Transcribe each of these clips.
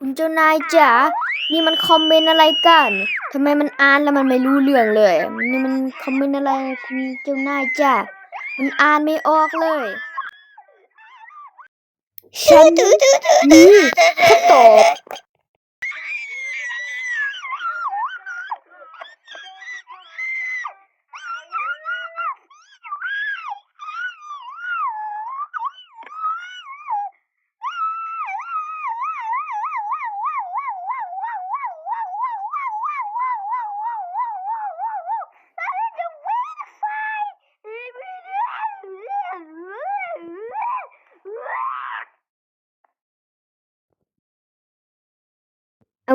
คุณเจ้านายจ๋า นี่มันคอมเมนต์อะไรกัน ทำไมมันอ่านแล้วมันไม่รู้เรื่องเลย นี่มันคอมเมนต์อะไรคุณเจ้านายจ๋า มันอ่านไม่ออกเลย ฉันนี่คำตอบ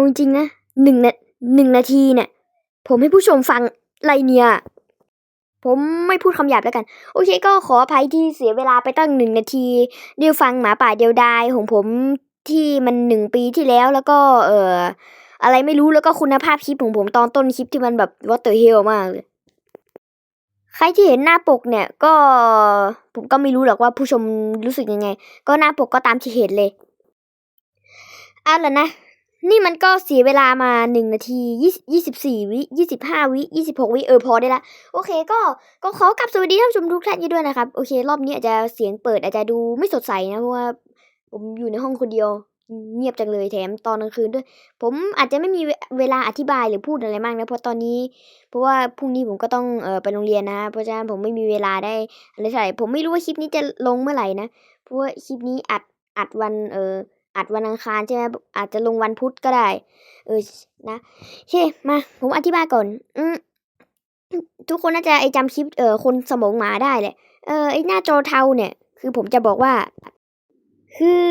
จริงๆนะหนึ่งนาหนึ่งนาทีเนี่ย ผมให้ผู้ชมฟังไรเนี่ย ผมไม่พูดคำหยาบแล้วกัน โอเคก็ขออภัยที่เสียเวลาไปตั้งหนึ่งนาทีเดียวฟังหมาป่าเดียวดายของผมที่มันหนึ่งปีที่แล้วแล้วก็เอ่ออะไรไม่รู้แล้วก็คุณภาพคลิปของผมตอนต้นคลิปที่มันแบบวอเตอร์เฮลมากเลยใครที่เห็นหน้าปกเนี่ยก็ผมก็ไม่รู้หรอกว่าผู้ชมรู้สึกยังไง ก็หน้าปกก็ตามที่เห็นเลยเอาละนะ นี่มันก็เสียเวลามาหนึ่งนาทียี่สิบสี่วิยี่สิบห้าวิยี่สิบหกวิ เออ พอได้ละ โอเคก็ก็ขอกลับสวัสดีท่านผู้ชมทุกท่านกันด้วยนะครับ โอเค รอบนี้อาจจะเสียงเปิดอาจจะดูไม่สดใสนะ เพราะว่าผมอยู่ในห้องคนเดียว เงียบจังเลยแถมตอนกลางคืนด้วย ผมอาจจะไม่มีเวลาอธิบายหรือพูดอะไรมากนะเพราะตอนนี้ เพราะว่าพรุ่งนี้ผมก็ต้องเออไปโรงเรียนนะ เพราะฉะนั้นผมไม่มีเวลาได้อะไรเท่าไหร่ผมไม่รู้ว่าคลิปนี้จะลงเมื่อไหร่นะเพราะว่าคลิปนี้อัดอัดวันเออ อัดวันอังคารใช่ไหมอาจจะลงวันพุธก็ได้ เออนะโอเคมาผมอธิบายก่อน อืมทุกคนน่าจะไอจำคลิปเออคนสมองหมาได้แหละเออไอหน้าจอเทาเนี่ย คือผมจะบอกว่า คือ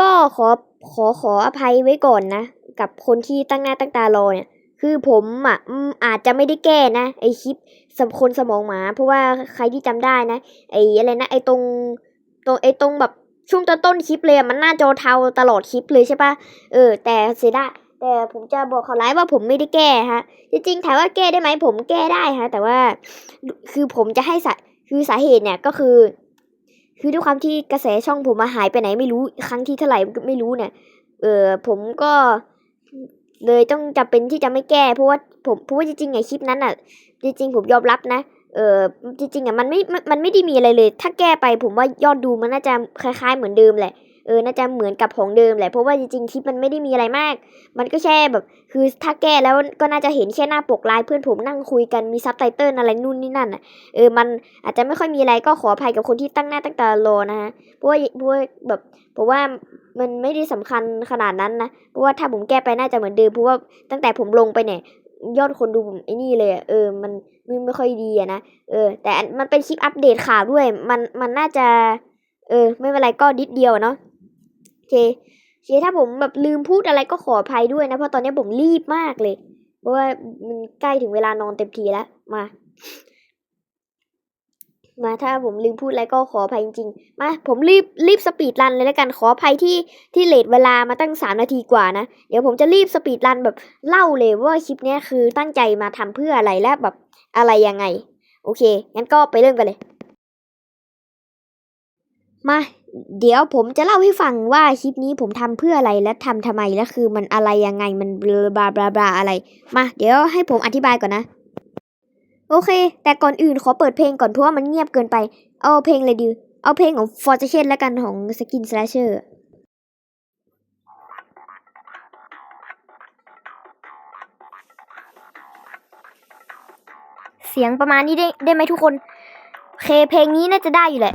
ก็ขอขอขออภัยไว้ก่อนนะ กับคนที่ตั้งหน้าตั้งตารอเนี่ย คือผมอะอาจจะไม่ได้แก้นะ ไอคลิปสคนสมองหมา เพราะว่าใครที่จำได้นะ ไออะไรนะไอตรงตรงไอตรงแบบ ช่วงต้นต้นๆคลิปเลยมันหน้าจอเทาตลอดคลิปเลยใช่ปะเออ แต่เสียดายแต่ผมจะบอกเขาไลฟ์ว่าผมไม่ได้แก้ฮะ จริงๆถามว่าแก้ได้ไหมผมแก้ได้ฮะ แต่ว่าคือผมจะให้สาคือสาเหตุเนี่ยก็คือ คือด้วยความที่กระแสช่องผมมาหายไปไหนไม่รู้ครั้งที่เท่าไหร่ไม่รู้เนี่ย เออผมก็เลยต้องจำเป็นที่จะไม่แก้เพราะว่าผมเพราะว่าจริงๆไงคลิปนั้นอะ จริงๆผมยอมรับนะ เออจริงๆอะมันไม่ มันไม่ได้มีอะไรเลย ถ้าแก้ไปผมว่ายอดดูมันน่าจะคล้าย ๆ เหมือนเดิมแหละ เออ น่าจะเหมือนกับของเดิมแหละ เพราะว่าจริงๆคลิปมันไม่ได้มีอะไรมาก มันก็แค่แบบ คือถ้าแก้แล้วก็น่าจะเห็นแค่หน้าปกไลน์เพื่อนผมนั่งคุยกัน มีซับไตเติลอะไรนู่นนี่นั่นอะ เออ มันอาจจะไม่ค่อยมีอะไรก็ขออภัยกับคนที่ตั้งหน้าตั้งตารอนะฮะ เพราะว่าเพราะว่าแบบเพราะว่ามันไม่ได้สำคัญขนาดนั้นนะ เพราะว่าถ้าผมแก้ไปน่าจะเหมือนเดิม เพราะว่าตั้งแต่ผมลงไปเนี่ยยอดคนดูผมไอ้นี่เลยอะเออ มัน ไม่ไม่ค่อยดีอะนะ เออ แต่มันเป็นคลิปอัปเดตข่าวด้วย มันมันน่าจะ เออ ไม่เป็นไรก็ดิดเดียวเนาะโอเคโอเคถ้าผมแบบลืมพูดอะไรก็ขออภัยด้วยนะ เพราะตอนนี้ผมรีบมากเลย เพราะว่ามันใกล้ถึงเวลานอนเต็มทีแล้วมา มาถ้าผมลืมพูดอะไรก็ขออภัยจริงๆ มาผมรีบรีบสปีดรันเลยแล้วกันขออภัยที่ที่เลทเวลามาตั้งสามนาทีกว่านะ เดี๋ยวผมจะรีบสปีดรันแบบเล่าเลยว่าคลิปนี้คือตั้งใจมาทำเพื่ออะไรและแบบ อะไรยังไง โอเค งั้นก็ไปเริ่มกันเลย มา เดี๋ยวผมจะเล่าให้ฟังว่าคลิปนี้ผมทำเพื่ออะไรและทำทำไมและคือมันอะไรยังไงมันบลาบลาบลาอะไร มา เดี๋ยวให้ผมอธิบายก่อนนะ โอเค แต่ก่อนอื่นขอเปิดเพลงก่อนเพราะว่ามันเงียบเกินไป เอาเพลงเลยดิเอาเพลงของ f o r t u n e แล้วกันของ Skin Slasher สียงประมาณนี้ได้ได้ไหมทุกคนเคเพลงนี้น่าจะได้อยู่แหละ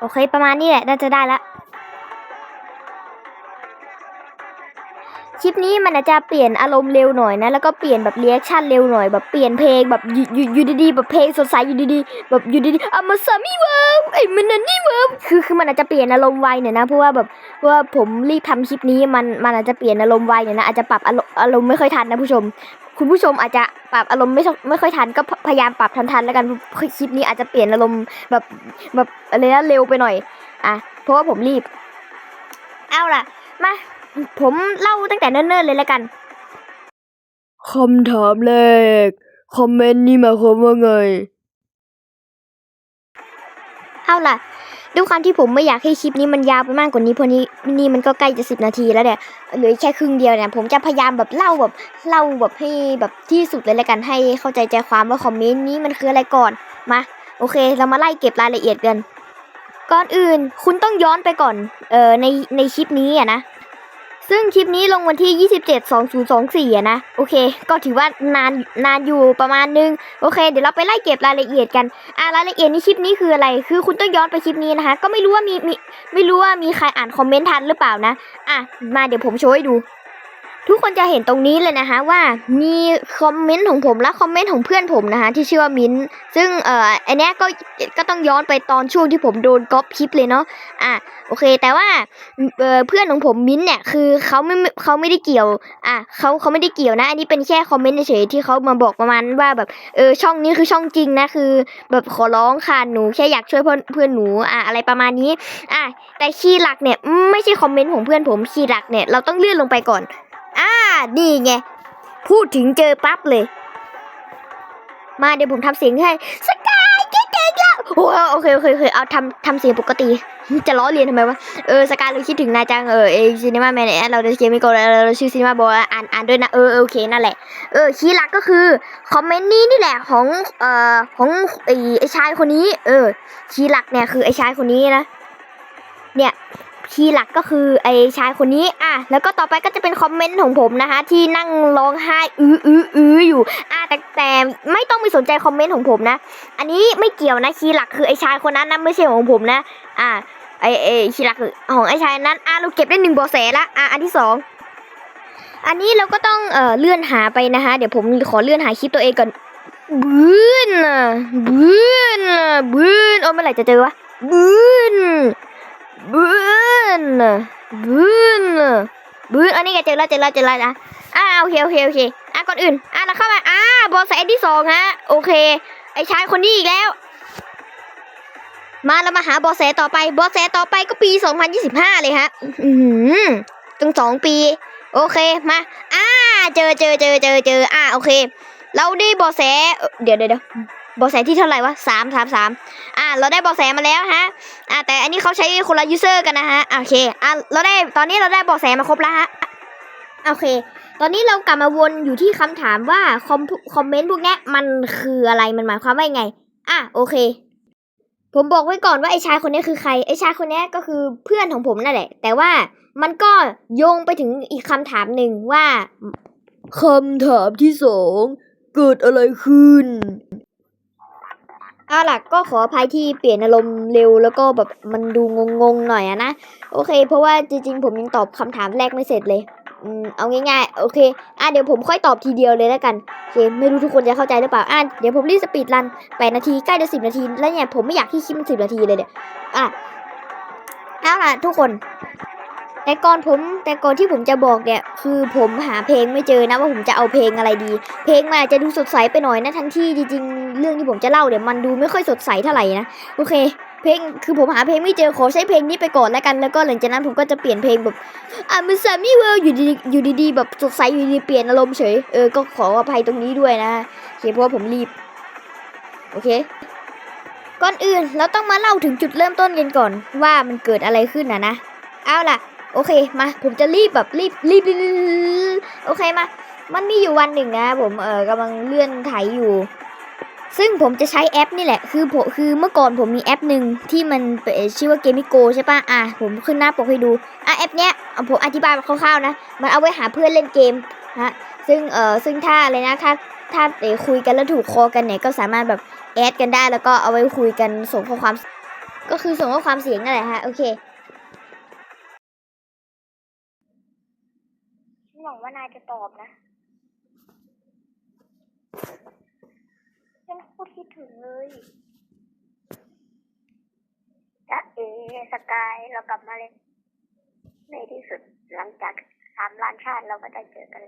โอเค ประมาณนี้แหละ น่าจะได้ละคลิปนี้มันอาจจะเปลี่ยนอารมณ์เร็วหน่อยนะ แล้วก็เปลี่ยนแบบเรีแอคชั่นเร็วหน่อยแบบเปลี่ยนเพลงแบบอยู่ดีๆแบบเพลงสดใสอยู่ดีๆแบบอยู่ดีๆอามาซามิเวิร์มไอ้มันนั่นนี่เวิร์มคือคือมันอาจจะเปลี่ยนอารมณ์ไวหน่อยนะเพราะว่าแบบ ว่าผมรีบทำคลิปนี้มันมันอาจจะเปลี่ยนอารมณ์ไวหน่อยนะอาจจะปรับอารมณ์อารมณ์ไม่ค่อยทันนะผู้ชม คุณผู้ชมอาจจะปรับอารมณ์ไม่ไม่ค่อยทันก็พพยายามปรับทันๆแล้วกันคลิปนี้อาจจะเปลี่ยนอารมณ์แบบแบบอะไรนะเร็วไปหน่อย อะเพราะว่าผมรีบ เอาล่ะมาผมเล่าตั้งแต่เนิ่นๆเลยแล้วกันคำถามแรกคอมเมนต์นี่หมายความว่าไง เอาล่ะ ด้วยความที่ผมไม่อยากให้คลิปนี้มันยาวไปมากกว่านี้เพราะนี้นี่มันก็ใกล้จะสิบนาทีแล้วเนี่ยเหลือแค่ครึ่งเดียวเนี่ยผมจะพยายามแบบเล่าแบบเล่าแบบให้แบบที่สุดเลยแล้วกันให้เข้าใจใจความว่าคอมเมนต์นี้มันคืออะไรก่อนมาโอเค เรามาไล่เก็บรายละเอียดกัน ก่อนอื่นคุณต้องย้อนไปก่อนเอ่อในในคลิปนี้อะนะ ซึ่งคลิปนี้ลงวันที่ 27 2024อะนะ โอเค ก็ถือว่านานนานอยู่ประมาณนึง โอเค เดี๋ยวเราไปไล่เก็บรายละเอียดกัน อ่ารายละเอียดในคลิปนี้คืออะไร คือคุณต้องย้อนไปคลิปนี้นะคะ ก็ไม่รู้ว่ามีมีไม่รู้ว่ามีใครอ่านคอมเมนต์ทันหรือเปล่านะ อะ มาเดี๋ยวผมโชว์ให้ดู ทุกคนจะเห็นตรงนี้เลยนะคะว่ามีคอมเมนต์ของผมและคอมเมนต์ของเพื่อนผมนะคะที่ชื่อว่ามิ้น ซึ่งเอ่ออันเนี้ยก็ก็ต้องย้อนไปตอนช่วงที่ผมโดนก๊อปคลิปเลยเนาะอะโอเค แต่ว่าเอ่อเพื่อนของผมมิ้นเนี่ยคือเขาไม่เขาไม่ได้เกี่ยวอะเขาเขาไม่ได้เกี่ยวนะ อันนี้เป็นแค่คอมเมนต์เฉยที่เขามาบอกประมาณว่าแบบเออช่องนี้คือช่องจริงนะคือ แบบขอร้องค่ะหนูแค่อยากช่วยเพื่อนเพื่อนหนูอะอะไรประมาณนี้อะแต่คีย์หลักเนี่ยไม่ใช่คอมเมนต์ของเพื่อนผมคีย์หลักเนี่ยเราต้องเลื่อนลงไปก่อน นี่ไง พูดถึงเจอปั๊บเลย มาเดี๋ยวผมทำเสียงให้ สกายคิดถึงแล้วโอ้โอเคโอเคโอเคเอาทำทำเสียงปกติ จะล้อเลียนทำไมวะ เออ สกายเราคิดถึงนายจัง เออเอซีนีมาแมนเนี่ยเราจะเขียนไม่โกนเราชื่อซีนีมาบอยอ่านอ่านด้วยนะ เออโอเคนั่นแหละ เออคีย์หลักก็คือ คอมเมนต์นี้นี่แหละของ เอ่อ ของไอ้ไอ้ชายคนนี้ เออ คีย์หลักเนี่ยคือไอ้ชายคนนี้นะ เนี่ย คีย์หลักก็คือไอ้ชายคนนี้อะแล้วก็ต่อไปก็จะเป็นคอมเมนต์ของผมนะคะ ที่นั่งร้องไห้อื้ออื้ออื้ออยู่อะแต่แต่ไม่ต้องไปสนใจคอมเมนต์ของผมนะ อันนี้ไม่เกี่ยวนะคีย์หลักคือไอ้ชายคนนั้นนะไม่ใช่ของผมนะอะไอ้ไอ้คีย์หลักของไอ้ชายนั้นอะเราเก็บได้หนึ่งบอแสละอะอันที่สองอันนี้เราก็ต้องเอ่อเลื่อนหาไปนะคะ เดี๋ยวผมขอเลื่อนหาคลิปตัวเองก่อนบื้นบื้นบื้นโอ้เมื่อไหร่จะเจอวะบื้น บืนบืนบืนอันนี้แกเจอแล้วเจอแล้วเจอแล้วนะอ่าโอเคโอเคโอเคอะก่อนอื่นอะเราเข้ามาอ่าบอสแสที่สองฮะโอเค ไอชายคนนี้อีกแล้ว มาเรามาหาบอสแสต่อไปบอสแสต่อไปก็ปี 2025 เลยฮะอือหือตั้งสองปี โอเคมาอ่าเจอเจอเจอเจอเจออ่าโอเค เราได้บอสแสเอ่เดี๋ยวเดี๋ยว บอสแสที่เท่าไหร่วะสามสามสามอ่า เราได้บอสแสมาแล้วฮะ อะแต่อันนี้เขาใช้คนละยูเซอร์กันนะฮะ โอเค อะเราได้ ตอนนี้เราได้บาะแสมาครบแล้วฮะ โอเค ตอนนี้เรากลับมาวนอยู่ที่คำถามว่าคอมคอมเมนต์พวกนี้มันคืออะไร มันหมายความว่าไง อะ โอเค ผมบอกไว้ก่อนว่าไอ้ชายคนนี้คือใคร ไอ้ชายคนนี้ก็คือเพื่อนของผมนั่นแหละ แต่ว่ามันก็โยงไปถึงอีกคำถามหนึ่งว่าคำถามที่สองเกิดอะไรขึ้น เอาล่ะก็ขออภัยที่เปลี่ยนอารมณ์เร็วแล้วก็แบบมันดูงงๆหน่อยอะนะ โอเค เพราะว่าจริงๆ ผมยังตอบคำถามแรกไม่เสร็จเลยอืมเอาง่ายๆ โอเค อะเดี๋ยวผมค่อยตอบทีเดียวเลยแล้วกันโอเคไม่รู้ทุกคนจะเข้าใจหรือเปล่า อะเดี๋ยวผมรีบสปีดรันแปดนาทีใกล้จะสิบนาที แล้วเนี่ยผมไม่อยากที่คลิปมันสิบนาทีเลยเนี่ย อะเอาล่ะทุกคน แต่ก่อนผมแต่ก่อนที่ผมจะบอกเนี่ย คือผมหาเพลงไม่เจอนะว่าผมจะเอาเพลงอะไรดี เพลงมันอาจจะดูสดใสไปหน่อยนะทั้งที่จริงๆเรื่องที่ผมจะเล่าเนี่ยมันดูไม่ค่อยสดใสเท่าไหร่นะโอเค เพลงคือผมหาเพลงไม่เจอขอใช้เพลงนี้ไปก่อนแล้วกันแล้วก็หลังจากนั้นผมก็จะเปลี่ยนเพลงแบบอะมันสามีเวลอยู่ดีอยู่ดีๆแบบสดใสอยู่ดีเปลี่ยนอารมณ์เฉยเออก็ขออภัยตรงนี้ด้วยนะโอเคเพราะว่าผมรีบโอเคก่อนอื่นเราต้องมาเล่าถึงจุดเริ่มต้นกันก่อนว่ามันเกิดอะไรขึ้นนะนะเอาล่ะ โอเคมาผมจะรีบแบบรีบรีบโอเคมา มันมีอยู่วันหนึ่งนะผมเออกำลังเลื่อนไถอยู่ ซึ่งผมจะใช้แอปนี่แหละ คือผมคือเมื่อก่อนผมมีแอปหนึ่งที่มันชื่อว่าเกมิโกใช่ปะอะผมขึ้นหน้าปกให้ดูอะแอปเนี้ยผมอธิบายคร่าวๆนะ มันเอาไว้หาเพื่อนเล่นเกมฮะซึ่งเออซึ่งถ้าอะไรนะถ้าถ้าเอคุยกันแล้วถูกคอกันเนี่ยก็สามารถแบบแอดกันได้แล้วก็เอาไว้คุยกันส่งข้อความ ก็คือส่งข้อความเสียงนั่นแหละฮะโอเค หวังว่านายจะตอบนะฉันโคตรคิดถึงเลยจะเอสกายเรากลับมาเลยในที่สุดหลังจากสามล้านชาติเราก็ได้เจอกัน